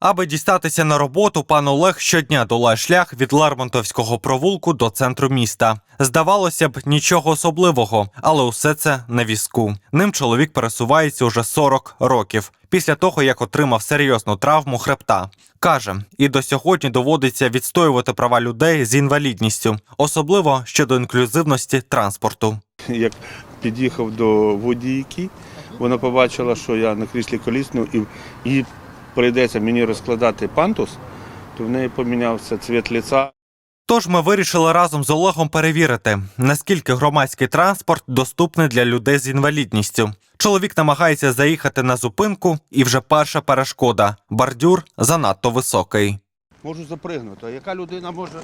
Аби дістатися на роботу, пан Олег щодня долає шлях від Лермонтовського провулку до центру міста. Здавалося б, нічого особливого, але усе це на візку. Ним чоловік пересувається уже 40 років після того, як отримав серйозну травму хребта. Каже, і до сьогодні доводиться відстоювати права людей з інвалідністю, особливо щодо інклюзивності транспорту. Як під'їхав до водійки, вона побачила, що я на кріслі колісному і прийдеться мені розкладати пантус, то в неї помінявся цвіт ліця. Тож ми вирішили разом з Олегом перевірити, наскільки громадський транспорт доступний для людей з інвалідністю. Чоловік намагається заїхати на зупинку, і вже перша перешкода бордюр занадто високий. Можу запригнути. А яка людина може.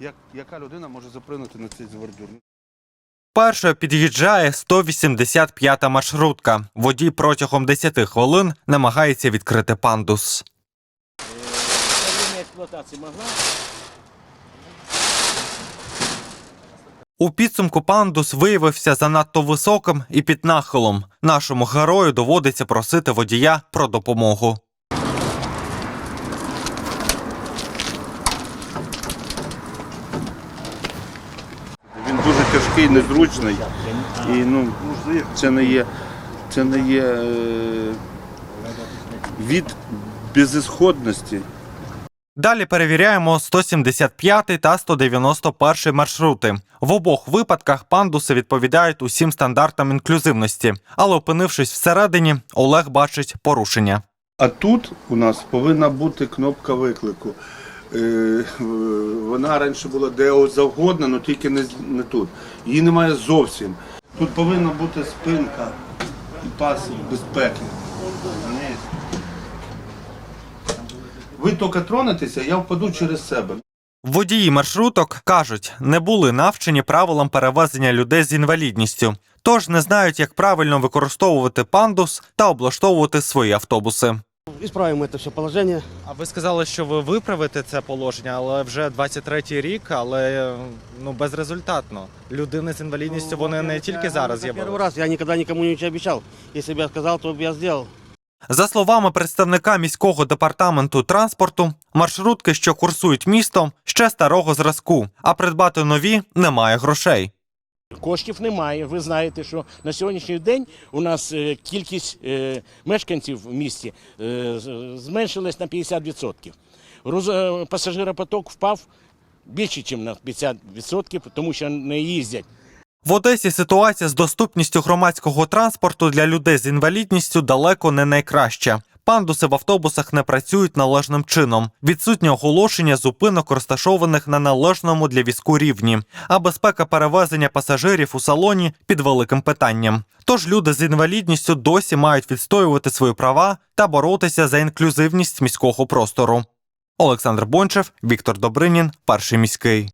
Як, яка людина може запригнути на цей бордюр? Першою під'їжджає 185-та маршрутка. Водій протягом 10 хвилин намагається відкрити пандус. У підсумку пандус виявився занадто високим і під нахилом. Нашому герою доводиться просити водія про допомогу. Дуже тяжкий, незручний. І ну, це не є, це не є е, від безісходності. Далі перевіряємо 175 та 191 маршрути. В обох випадках пандуси відповідають усім стандартам інклюзивності, але опинившись всередині, Олег бачить порушення. А тут у нас повинна бути кнопка виклику. Е, Вона раніше була де завгодно, але тільки не, тут. Її немає зовсім. Тут повинна бути спинка і пас безпеки. Ви тільки тронетеся, я впаду через себе. Водії маршруток кажуть, не були навчені правилам перевезення людей з інвалідністю, тож не знають, як правильно використовувати пандус та облаштовувати свої автобуси. Исправим это все положение. А ви сказали, що ви виправите це положення, але вже 23-й рік, але ну безрезультатно. Людини з інвалідністю вони не тільки зараз Это Первый з'явилися. раз я никогда никому ничего обещал. Если бы я сказал, то бы я сделал. За словами представника міського департаменту транспорту, маршрутки, що курсують містом, ще старого зразку, а придбати нові немає грошей. Коштів немає. Ви знаєте, що на сьогоднішній день у нас е, кількість е, мешканців в місті е, зменшилась на 50%. Роз, е, пасажиропоток впав більше, ніж на 50%, тому що не їздять. В Одесі ситуація з доступністю громадського транспорту для людей з інвалідністю далеко не найкраща. Пандуси в автобусах не працюють належним чином. Відсутнє оголошення зупинок, розташованих на належному для візку рівні, а безпека перевезення пасажирів у салоні під великим питанням. Тож люди з інвалідністю досі мають відстоювати свої права та боротися за інклюзивність міського простору. Олександр Бончев, Віктор Добринін, перший міський.